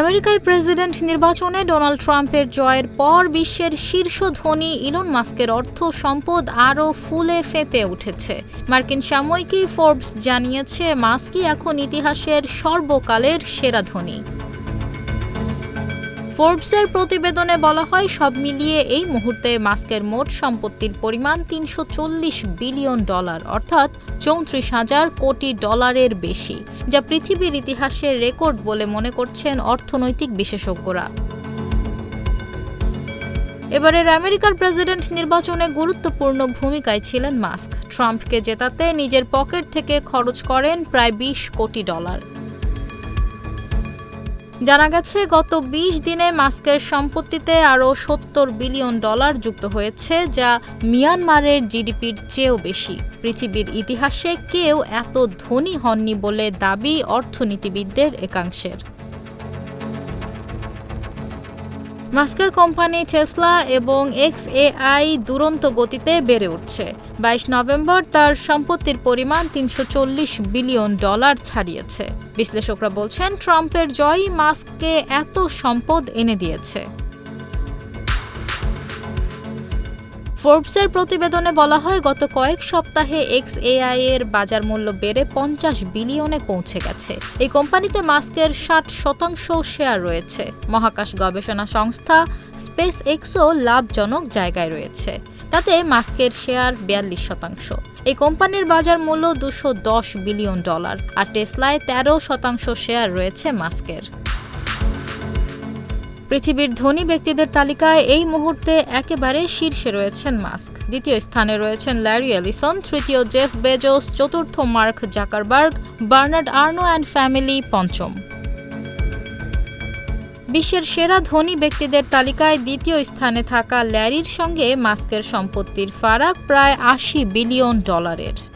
আমেরিকায় প্রেসিডেন্ট নির্বাচনে ডোনাল্ড ট্রাম্পের জয়ের পর বিশ্বের শীর্ষ ধনী ইলন মাস্কের অর্থ সম্পদ আরও ফুলে ফেঁপে উঠেছে। মার্কিন সাময়িকী ফোর্বস জানিয়েছে মাস্কি এখন ইতিহাসের সর্বকালের সেরা ধনী। ফোর্বসের প্রতিবেদনে বলা হয়, সব মিলিয়ে এই মুহূর্তে মাস্কের মোট সম্পত্তির পরিমাণ তিনশো চল্লিশ বিলিয়ন ডলার, অর্থাৎ চৌত্রিশ হাজার কোটি ডলারের বেশি, যা পৃথিবীর ইতিহাসের রেকর্ড বলে মনে করছেন অর্থনৈতিক বিশেষজ্ঞরা। এবারের আমেরিকার প্রেসিডেন্ট নির্বাচনে গুরুত্বপূর্ণ ভূমিকায় ছিলেন মাস্ক। ট্রাম্পকে জেতাতে নিজের পকেট থেকে খরচ করেন প্রায় বিশ কোটি ডলার। জানা গেছে, গত ২০ দিনে মাস্কের সম্পত্তিতে আরও সত্তর বিলিয়ন ডলার যুক্ত হয়েছে, যা মিয়ানমারের জিডিপির চেয়েও বেশি। পৃথিবীর ইতিহাসে কেউ এত ধনী হননি বলে দাবি অর্থনীতিবিদদের একাংশের। মাস্কের কোম্পানি টেসলা এবং এক্স এআই দুরন্ত গতিতে বেড়ে উঠছে। বাইশ নভেম্বর তার সম্পত্তির পরিমাণ তিনশো চল্লিশ বিলিয়ন ডলার ছাড়িয়েছে। বিশ্লেষকরা বলছেন, ট্রাম্পের জয়ই মাস্ককে এত সম্পদ এনে দিয়েছে। ফোর্বসের প্রতিবেদনে বলা হয়, গত কয়েক সপ্তাহে এক্স এআই এর বাজার মূল্য বেড়ে পঞ্চাশ বিলিয়নে পৌঁছে গেছে। এই কোম্পানিতে মাস্কের ষাট শতাংশ শেয়ার রয়েছে। মহাকাশ গবেষণা সংস্থা স্পেস এক্সও লাভজনক জায়গায় রয়েছে। তাতে মাস্কের শেয়ার বিয়াল্লিশ শতাংশ। এই কোম্পানির বাজার মূল্য দুশো বিলিয়ন ডলার। আর টেসলায় তেরো শতাংশ শেয়ার রয়েছে মাস্কের। পৃথিবীর ধনী ব্যক্তিদের তালিকায় এই মুহূর্তে একেবারে শীর্ষে রয়েছেন মাস্ক। দ্বিতীয় স্থানে রয়েছেন ল্যারি এলিসন, তৃতীয় জেফ বেজোস, চতুর্থ Mark Zuckerberg, Bernard Arnault and family পঞ্চম। বিশ্বের সেরা ধনী ব্যক্তিদের তালিকায় দ্বিতীয় স্থানে থাকা ল্যারির সঙ্গে মাস্কের সম্পত্তির ফারাক প্রায় আশি বিলিয়ন ডলারের।